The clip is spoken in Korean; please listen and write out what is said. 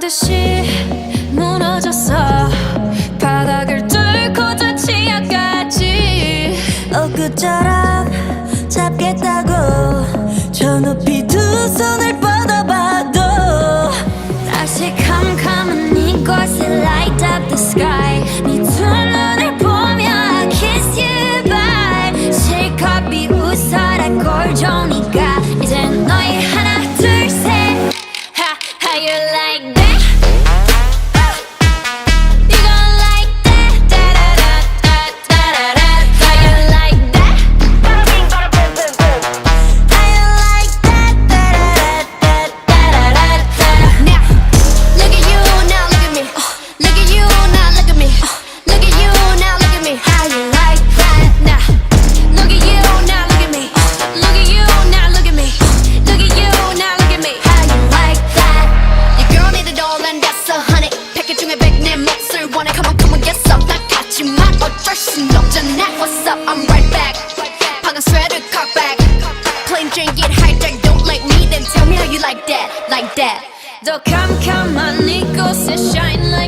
듯이 무너졌어. 바닥을 뚫고 저 지하까지. 엊그처럼 잡겠다고 저 높이 두 손을 뻗어봐도 다시 캄캄한 up the What's up? I'm right back. Back. Don't like me, then tell me how you like that, like that. Though come, come, my nickel, shine like.